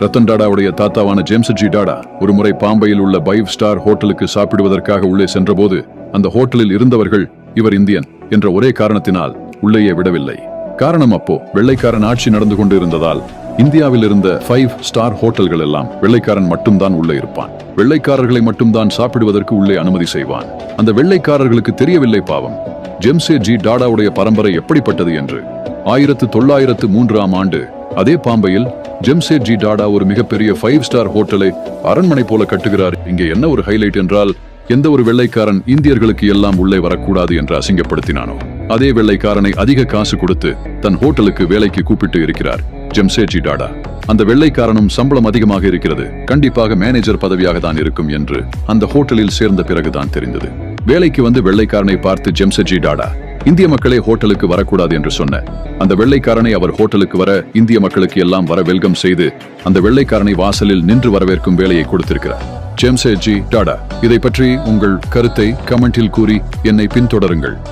ரத்தன் டாடாவுடைய தாத்தாவான ஜேம்ஸ்ஜி டாடா ஒரு முறை பாம்பையில் உள்ள பைவ் ஸ்டார் ஹோட்டலுக்கு சாப்பிடுவதற்காக உள்ளே சென்றபோது அந்த ஹோட்டலில் இருந்தவர்கள் இவர் இந்தியன் என்ற ஒரே காரணத்தினால் உள்ளேயே விடவில்லை. காரணம் அப்போ வெள்ளைக்காரன் ஆட்சி நடந்து கொண்டு இருந்ததால் இந்தியாவில் இருந்த ஃபைவ் ஸ்டார் ஹோட்டல்கள் எல்லாம் வெள்ளைக்காரன் மட்டும்தான் உள்ளே இருப்பான். வெள்ளைக்காரர்களை மட்டும்தான் சாப்பிடுவதற்கு உள்ளே அனுமதி செய்வான். அந்த வெள்ளைக்காரர்களுக்கு தெரியவில்லை பாவம். ஜெம்சே ஜி டாடாவுடைய பரம்பரை எப்படிப்பட்டது என்று ஆயிரத்து தொள்ளாயிரத்து மூன்றாம் ஆண்டு அதே பாம்பையில் ஜெம்சேட் ஜி டாடா ஒரு மிகப்பெரிய ஃபைவ் ஸ்டார் ஹோட்டலை அரண்மனை போல கட்டுகிறார். இங்கே என்ன ஒரு ஹைலைட் என்றால் எந்த ஒரு வெள்ளைக்காரன் இந்தியர்களுக்கு எல்லாம் உள்ளே வரக்கூடாது என்று அசிங்கப்படுத்தினானோ. அதே வெள்ளைக்காரனை அதிக காசு கொடுத்து தன் ஹோட்டலுக்கு வேலைக்கு கூப்பிட்டு இருக்கிறார் ஜெம்சேஜி டாடா. அந்த வெள்ளைக்காரனும் சம்பளம் அதிகமாக இருக்கிறது. கண்டிப்பாக மேனேஜர் பதவியாக தான் இருக்கும் என்று அந்த ஹோட்டலில் சேர்ந்த பிறகுதான் தெரிந்தது. வேலைக்கு வந்து வெள்ளைக்காரனை பார்த்து ஜெம்சஜி டாடா இந்திய மக்களே ஹோட்டலுக்கு வரக்கூடாது என்று சொன்ன. அந்த வெள்ளைக்காரனை அவர் ஹோட்டலுக்கு வர இந்திய மக்களுக்கு எல்லாம் வர வெல்கம் செய்து அந்த வெள்ளைக்காரனை வாசலில் நின்று வரவேற்கும் வேலையை கொடுத்திருக்கிறார். ஜெம்சேஜி டாடா. இதை பற்றி உங்கள் கருத்தை கமெண்டில் கூறி என்னை பின்தொடருங்கள்.